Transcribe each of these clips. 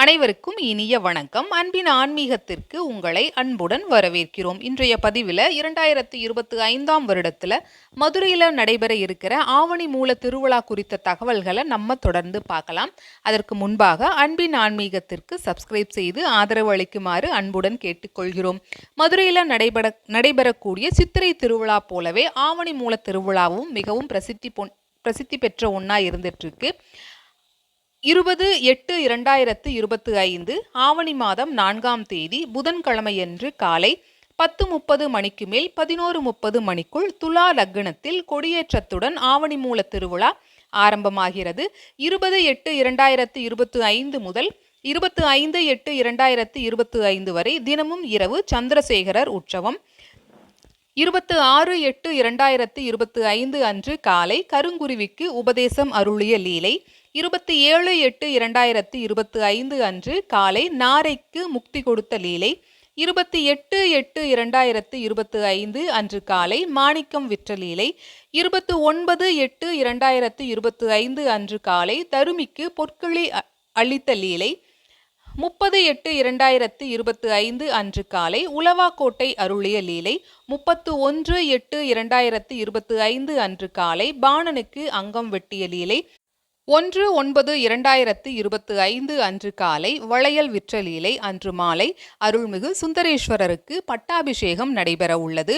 அனைவருக்கும் இனிய வணக்கம். அன்பின் ஆன்மீகத்திற்கு உங்களை அன்புடன் வரவேற்கிறோம். இன்றைய பதிவில் இரண்டாயிரத்தி இருபத்தி ஐந்தாம் வருடத்தில் மதுரையில் நடைபெற இருக்கிற ஆவணி மூல திருவிழா குறித்த தகவல்களை நம்ம தொடர்ந்து பார்க்கலாம். அதற்கு முன்பாக அன்பின் ஆன்மீகத்திற்கு சப்ஸ்கிரைப் செய்து ஆதரவு அளிக்குமாறு அன்புடன் கேட்டுக்கொள்கிறோம். மதுரையில் நடைபெற நடைபெறக்கூடிய சித்திரை திருவிழா போலவே ஆவணி மூல திருவிழாவும் மிகவும் பிரசித்தி பொன் பிரசித்தி பெற்ற ஒன்றா இருந்துட்டுருக்கு இருபது எட்டு இரண்டாயிரத்து இருபத்தி ஐந்து ஆவணி மாதம் நான்காம் தேதி புதன்கிழமையன்று காலை பத்து முப்பது மணிக்கு மேல் பதினோரு முப்பது மணிக்குள் துலா லக்னத்தில் கொடியேற்றத்துடன் ஆவணி மூல திருவிழா ஆரம்பமாகிறது. இருபது எட்டு இரண்டாயிரத்து இருபத்தி ஐந்து முதல் இருபத்து ஐந்து எட்டு இரண்டாயிரத்து இருபத்தி ஐந்து வரை தினமும் இரவு சந்திரசேகரர் உற்சவம் இருபத்து ஆறு எட்டு இரண்டாயிரத்து இருபத்தி ஐந்து அன்று காலை கருங்குருவிக்கு உபதேசம் அருளிய லீலை இருபத்தி ஏழு எட்டு இரண்டாயிரத்து இருபத்தி ஐந்து அன்று காலை நாரைக்கு முக்தி கொடுத்த லீலை இருபத்தி எட்டு எட்டு இரண்டாயிரத்து இருபத்தி ஐந்து அன்று காலை மாணிக்கம் விற்ற லீலை இருபத்தி ஒன்பது எட்டு இரண்டாயிரத்து இருபத்தி ஐந்து அன்று காலை தருமிக்கு பொற்களி அளித்த லீலை முப்பது எட்டு இரண்டாயிரத்து இருபத்தி ஐந்து அன்று காலை உளவாக்கோட்டை அருளிய லீலை முப்பத்து ஒன்று எட்டு இரண்டாயிரத்து இருபத்தி ஐந்து அன்று காலை பாணனுக்கு அங்கம் வெட்டிய லீலை ஒன்று ஒன்பது இரண்டாயிரத்து இருபத்தி ஐந்து அன்று காலை வளையல் விற்றலீலை அன்று மாலை அருள்மிகு சுந்தரேஸ்வரருக்கு பட்டாபிஷேகம் நடைபெற உள்ளது.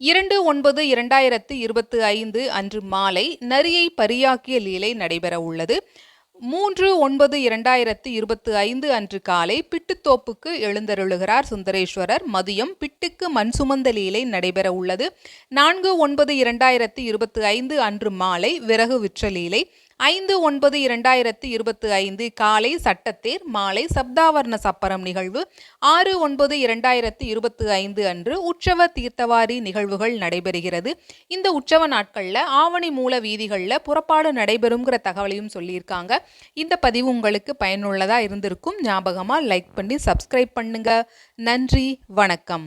இரண்டு ஒன்பது இரண்டாயிரத்து இருபத்தி ஐந்து அன்று மாலை நரியை பரியாக்கிய லீலை நடைபெற உள்ளது. மூன்று ஒன்பது இரண்டாயிரத்து இருபத்தி ஐந்து அன்று காலை பிட்டுத்தோப்புக்கு எழுந்தருளுகிறார் சுந்தரேஸ்வரர். மதியம் பிட்டுக்கு மண் சுமந்த லீலை நடைபெற உள்ளது. நான்கு ஒன்பது இரண்டாயிரத்து இருபத்தி ஐந்து அன்று மாலை விறகு விற்ற லீலை ஐந்து ஒன்பது இரண்டாயிரத்து இருபத்தி ஐந்து காலை சட்டத்தேர் மாலை சப்தாவர்ண சப்பரம் நிகழ்வு. ஆறு ஒன்பது இரண்டாயிரத்து இருபத்தி ஐந்து அன்று உற்சவ தீர்த்தவாரி நிகழ்வுகள் நடைபெறுகிறது. இந்த உற்சவ நாட்களில் ஆவணி மூல வீதிகளில் புறப்பாடு நடைபெறுங்கிற தகவலையும் சொல்லியிருக்காங்க. இந்த பதிவு உங்களுக்கு பயனுள்ளதாக இருந்திருக்கும். ஞாபகமாக லைக் பண்ணி சப்ஸ்கிரைப் பண்ணுங்க. நன்றி வணக்கம்.